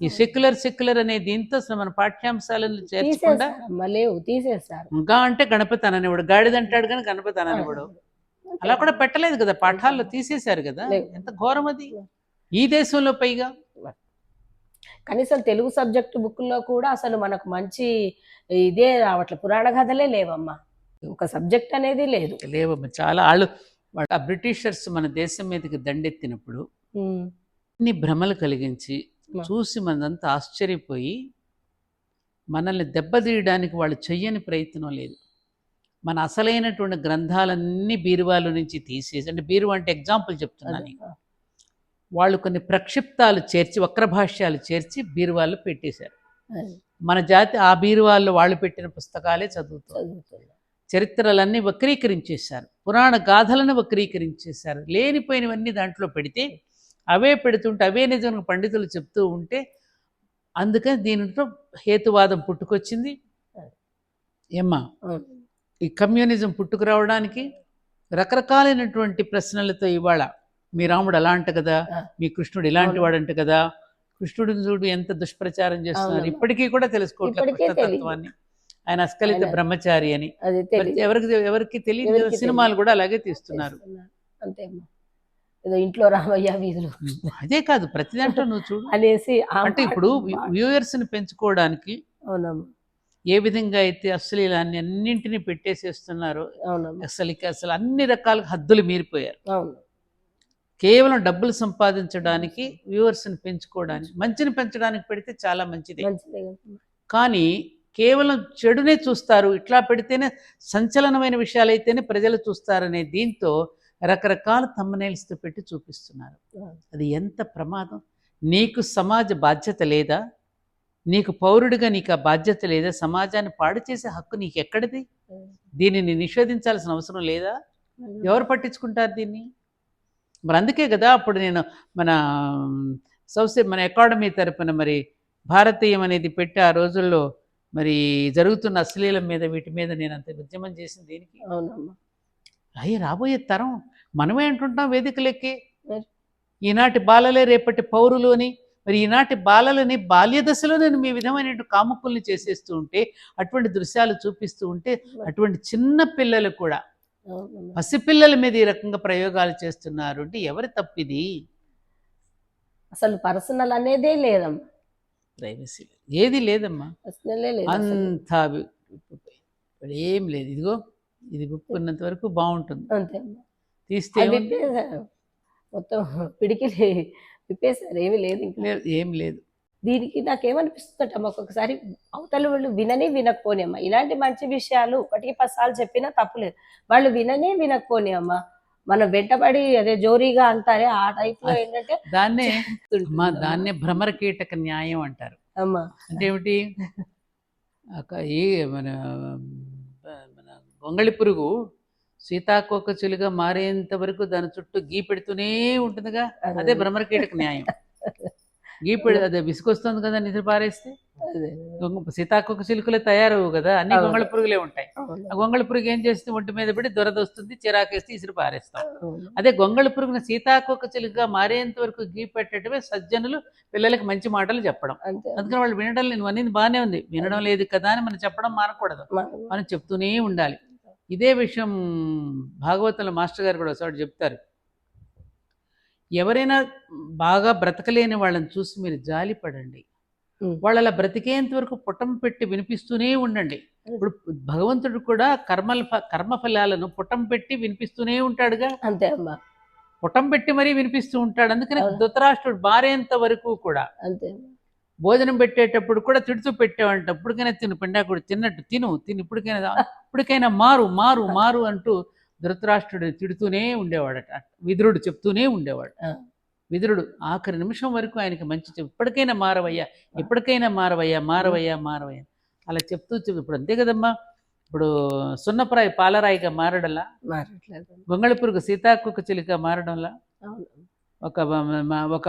ఈ secular secular అనే దీంతో అసలు మన పాఠ్యాంశాలను చేర్చకుండా లేవు తీసేసారు ఇంకా అంటే గణపతి అననివాడు గాడిద అంటాడు కానీ గణపతి అననివాడు అలా కూడా పెట్టలేదు కదా పాఠాల్లో తీసేశారు కదా. ఎంత ఘోరం అది. ఈ దేశంలో పైగా? కనీసం తెలుగు సబ్జెక్ట్ బుక్లో కూడా అసలు మనకు మంచి ఇదే రావట్లేదు పురాణ కథలే లేవమ్మా. ఒక సబ్జెక్ట్ అనేది లేదు. లేవమ్మ. చాలా వాళ్ళు ఆ బ్రిటిషర్స్ మన దేశం మీదకి దండెత్తినప్పుడు. ఇన్ని భ్రమలు కలిగించి. చూసి మనంతా ఆశ్చర్యపోయి మనల్ని దెబ్బతీయడానికి వాళ్ళు చెయ్యని ప్రయత్నం లేదు. మన అసలైనటువంటి గ్రంథాలన్నీ బీరువాల నుంచి తీసేసి అంటే బీరువా అంటే ఎగ్జాంపుల్ చెప్తున్నాను. వాళ్ళు కొన్ని ప్రక్షిప్తాలు చేర్చి వక్రభాష్యాలు చేర్చి బీరువాళ్ళు పెట్టేశారు. మన జాతి ఆ బీరువాళ్ళు వాళ్ళు పెట్టిన పుస్తకాలే చదువుతారు. చరిత్రలన్నీ వక్రీకరించేశారు. పురాణ గాథలను వక్రీకరించేశారు. లేనిపోయినవన్నీ దాంట్లో పెడితే అవే పెడుతుంటే అవే నిజంగా పండితులు చెప్తూ ఉంటే అందుకని దీనితో హేతువాదం పుట్టుకొచ్చింది. ఏమ్మా. ఈ కమ్యూనిజం పుట్టుకురావడానికి రకరకాలైనటువంటి ప్రశ్నలతో ఇవాళ మీ రాముడు అలా అంట కదా. మీ కృష్ణుడు ఇలాంటి. వాడంట కదా కృష్ణుడిని చూడు ఎంత దుష్ప్రచారం చేస్తున్నారు. ఇప్పటికీ కూడా తెలుసుకోవట్లేదు ఇప్పటికే కృష్ణతత్వాన్ని ఆయన అస్కలిత బ్రహ్మచారి అని. ఎవరికి ఎవరికి తెలియదు సినిమాలు కూడా అలాగే తీస్తున్నారు. అంతే ఏదో ఇంట్లో రామయ్య వీధులు. అదే కాదు ప్రతి దాంట్లో నువ్వు చూడు. అనేసి అంటే ఇప్పుడు వ్యూయర్స్ని పెంచుకోవడానికి అవునమ్మా. ఏ విధంగా అయితే అశ్లీలాన్ని అన్నింటినీ పెట్టేసేస్తున్నారో అవునమ్మా. అసలు ఇక అసలు అన్ని రకాల హద్దులు మీరిపోయారు. అవును. కేవలం డబ్బులు సంపాదించడానికి వ్యూవర్స్ని పెంచుకోవడానికి మంచిని పెంచడానికి పెడితే చాలా మంచిది. కానీ కేవలం చెడునే చూస్తారు ఇట్లా పెడితేనే సంచలనమైన విషయాలైతేనే ప్రజలు చూస్తారనే దీంతో రకరకాల తో పెట్టి చూపిస్తున్నారు. అది ఎంత ప్రమాదం? నీకు సమాజ బాధ్యత లేదా? నీకు పౌరుడిగా నీకు ఆ బాధ్యత లేదా? సమాజాన్ని పాడు చేసే హక్కు నీకు ఎక్కడిది దీనిని నిషేధించాల్సిన అవసరం లేదా? ఎవరు పట్టించుకుంటారు దీన్ని? మరి అందుకే కదా అప్పుడు నేను మన సౌసే మన అకాడమీ తరపున మరి భారతీయం అనేది పెట్టి ఆ రోజుల్లో మరి జరుగుతున్న అశ్లీలం మీద వీటి మీద నేను అంత ఉద్యమం చేసింది దీనికి? అవునమ్మా. అయ్యి రాబోయే తరం మనమే అంటుంటాం వేదికలెక్కి. ఈనాటి బాలలే రేపటి పౌరులు అని మరి ఈనాటి బాలలని బాల్య దశలోనే మీ విధమైన కాముకుల్ని చేసేస్తూ ఉంటే అటువంటి దృశ్యాలు చూపిస్తూ ఉంటే అటువంటి చిన్న పిల్లలు కూడా పసిపిల్లల మీద ఈ రకంగా ప్రయోగాలు చేస్తున్నారు అంటే ఎవరి తప్పిది? అసలు పర్సనల్ అనేదే లేదమ్మా. ప్రైవసీ ఏది లేదమ్మా. అంతా ఏం లేదు. ఇదిగో ఇది విప్పుకున్నంత వరకు బాగుంటుంది. అంతే తీస్తే మొత్తం పిడికిలి విప్పేశారు ఏమీ లేదు ఇంకా. లేదు, ఏం లేదు. దీనికి నాకేమనిపిస్తుందట అమ్మ ఒక్కొక్కసారి అవతల వాళ్ళు వినని వినకపోని అమ్మ. ఇలాంటి మంచి విషయాలు ఒకటికి పసాలు చెప్పినా తప్పులేదు వాళ్ళు వినని వినకపోని అమ్మ. మనం వెంటబడి అదే జోరీగా అంటారే ఆ టైప్లో ఏంటంటే దాన్నే మా. దాన్నే భ్రమర కీటక న్యాయం అంటారు. అమ్మ. అంటే ఏమిటి? ఈ మన గొంగళి పురుగు సీతాకోకచులుగా మారేంత వరకు దాని చుట్టూ గీ పెడుతూనే ఉంటుందిగా. అదే. భ్రమర కీటక న్యాయం. గీ పెడు అదే. విసుకొస్తుంది కదా నిద్ర పారేస్తే. అదే. గొంగ- సీతాకోక చిలుకలే తయారవు కదా అన్ని. గొంగళి పురుగులే ఉంటాయి. ఆ గొంగళి పురుగు ఏం చేస్తుంది? ఒంటి మీద పడి దొరద వస్తుంది చిరాకేస్తే ఇసురు పారేస్తాం. అదే గొంగళి పురుగును సీతాకోక చిలుకగా మారేంత వరకు గీ పెట్టడమే సజ్జనులు పిల్లలకి మంచి మాటలు చెప్పడం. అందుకని వాళ్ళు వినడం లేదు. అనేది బాగానే ఉంది. వినడం లేదు కదా అని మనం చెప్పడం మానకూడదు. మనం- మనం చెప్తూనే ఉండాలి. ఇదే విషయం భాగవతంలో మాస్టర్ గారు కూడా ఒకసారి చెప్తారు. ఎవరైనా బాగా బ్రతకలేని వాళ్ళని చూసి మీరు జాలి పడండి. వాళ్ళు అలా బ్రతికేంత వరకు పుటం పెట్టి వినిపిస్తూనే ఉండండి. ఇప్పుడు భగవంతుడు కూడా కర్మల కర్మ ఫలాలను పుటం పెట్టి వినిపిస్తూనే ఉంటాడుగా? అంతే అమ్మ. పుటం పెట్టి మరీ వినిపిస్తూ ఉంటాడు. అందుకని. ధృతరాష్ట్రుడు బారేంత వరకు కూడా అంతే. భోజనం పెట్టేటప్పుడు కూడా తిడుతూ పెట్టేవంట ఇప్పటికైనా తిను పిండాకుడు తిన్నట్టు తిను తిను. ఇప్పటికైనా ఇప్పటికైనా మారు మారు మారు అంటూ ధృతరాష్ట్రుడు తిడుతూనే ఉండేవాడట. విదురుడు చెప్తూనే ఉండేవాడు. విదురుడు ఆఖరి నిమిషం వరకు ఆయనకి మంచి చెప్పు. ఇప్పటికైనా మారవయ్యా ఇప్పటికైనా మారవయ్యా మారవయ్యా మారవయ్యా అలా చెప్తూ చెప్తూ ఇప్పుడు అంతే కదమ్మా. ఇప్పుడు సున్నప్రాయి పాలరాయిగా మారడంలా? మారట్లేదు గొంగళి పురుగు సీతాకుక చిలుక మారడంలా? ఒక ఒక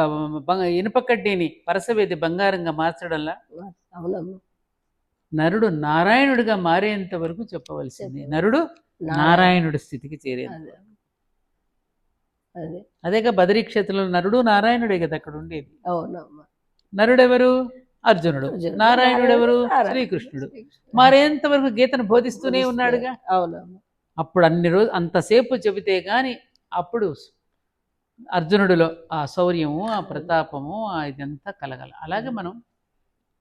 ఇనుప కడ్డీని పరసవేది బంగారంగా మార్చడంలా? నరుడు నారాయణుడిగా మారేంత వరకు చెప్పవలసింది. నరుడు నారాయణుడి స్థితికి అదే. అదేగా బదరీ క్షేత్రంలో నరుడు నారాయణుడే కదా అక్కడ ఉండేది. అవునమ్మ. నరుడెవరు? అర్జునుడు. నారాయణుడు. ఎవరు. శ్రీకృష్ణుడు. మరేంత వరకు గీతను బోధిస్తూనే ఉన్నాడుగా? అవునమ్మా. అప్పుడు అన్ని రోజు అంతసేపు చెబితే గాని అప్పుడు అర్జునుడిలో ఆ శౌర్యము ఆ ప్రతాపము ఆ ఇదంతా కలగాలి. అలాగే మనం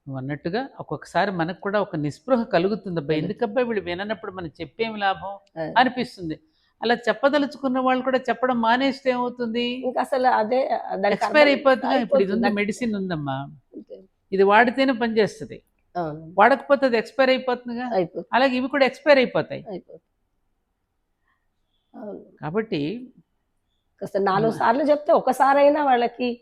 నువ్వు అన్నట్టుగా ఒక్కొక్కసారి మనకు కూడా ఒక నిస్పృహ కలుగుతుంది. అబ్బాయి ఎందుకబ్బా వీళ్ళు విననప్పుడు మనం చెప్పేమి లాభం. అనిపిస్తుంది. అలా చెప్పదలుచుకున్న వాళ్ళు కూడా చెప్పడం మానేస్తే ఏమవుతుంది? ఇంకా అసలు అదే ఎక్స్పైర్ అయిపోతుంది? ఇప్పుడు ఇది ఉంది. మెడిసిన్ ఉందమ్మా. ఇది వాడితేనే పనిచేస్తుంది. వాడకపోతే అది ఎక్స్పైర్ అయిపోతుందిగా? అయిపోతుంది. అలాగే ఇవి కూడా ఎక్స్పైర్ అయిపోతాయి. కాబట్టి కాస్త నాలుగు సార్లు చెప్తే ఒకసారైనా వాళ్ళకి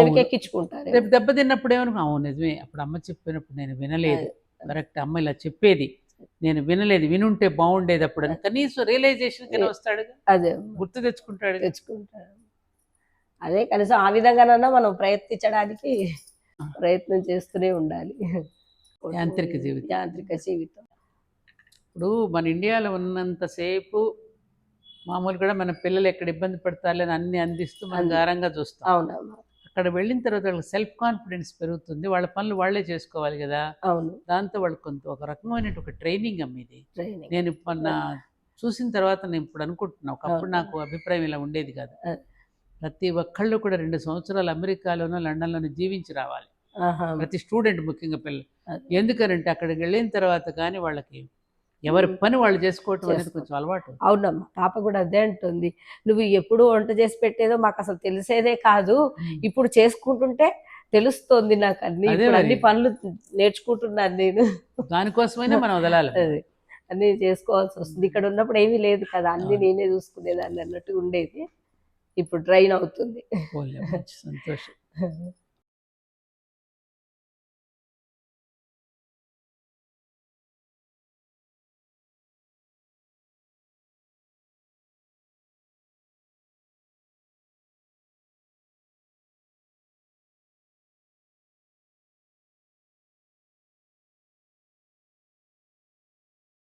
చెవికెక్కించుకుంటారు. రేపు దెబ్బ తిన్నప్పుడు ఏమనుకో అవును నిజమే. అప్పుడు అమ్మ చెప్పినప్పుడు నేను వినలేదు. కరెక్ట్. అమ్మ ఇలా చెప్పేది. నేను వినలేదు. వినుంటే బాగుండేది అప్పుడు. అని కనీసం రియలైజేషన్ వస్తాడు అదే. గుర్తు తెచ్చుకుంటాడు. తెచ్చుకుంటారు అదే కనీసం ఆ విధంగానన్నా మనం ప్రయత్నించడానికి ప్రయత్నం చేస్తూనే ఉండాలి. యాంత్రిక జీవితం. యాంత్రిక జీవితం. ఇప్పుడు మన ఇండియాలో ఉన్నంతసేపు మామూలు కూడా మన పిల్లలు ఎక్కడ ఇబ్బంది పడతారు అని అన్ని అందిస్తూ మనం గారంగా చూస్తాం. అవునమ్మా. అక్కడ వెళ్ళిన తర్వాత వాళ్ళకి సెల్ఫ్ కాన్ఫిడెన్స్ పెరుగుతుంది. వాళ్ళ పనులు వాళ్ళే చేసుకోవాలి కదా. అవును. దాంతో వాళ్ళకి కొంత ఒక రకమైన ఒక ట్రైనింగ్ అమ్మ ఇది. ట్రైనింగ్ నేను మొన్న చూసిన తర్వాత నేను ఇప్పుడు అనుకుంటున్నా. ఒకప్పుడు. నాకు అభిప్రాయం ఇలా ఉండేది కాదు. ప్రతి ఒక్కళ్ళు కూడా రెండు సంవత్సరాలు అమెరికాలోనో లండన్లోనో జీవించి రావాలి. ప్రతి స్టూడెంట్ ముఖ్యంగా పిల్లలు. ఎందుకనంటే అక్కడికి వెళ్ళిన తర్వాత కానీ వాళ్ళకి ఎవరి. పని వాళ్ళు చేసుకోవటం అనేది. కొంచెం అలవాటు. అవునమ్మా పాప కూడా అదే అంటుంది. నువ్వు ఎప్పుడు వంట చేసి పెట్టేదో మాకు అసలు తెలిసేదే కాదు. ఇప్పుడు చేసుకుంటుంటే తెలుస్తోంది నాకు అన్ని. అన్ని పనులు నేర్చుకుంటున్నాను నేను. దానికోసమైనా మనం వదలాలి. అదే అన్ని చేసుకోవాల్సి వస్తుంది. ఇక్కడ ఉన్నప్పుడు ఏమీ లేదు కదా అన్ని. నేనే చూసుకునేదాన్ని అన్నట్టు ఉండేది. ఇప్పుడు ట్రైన్ అవుతుంది. సంతోషం.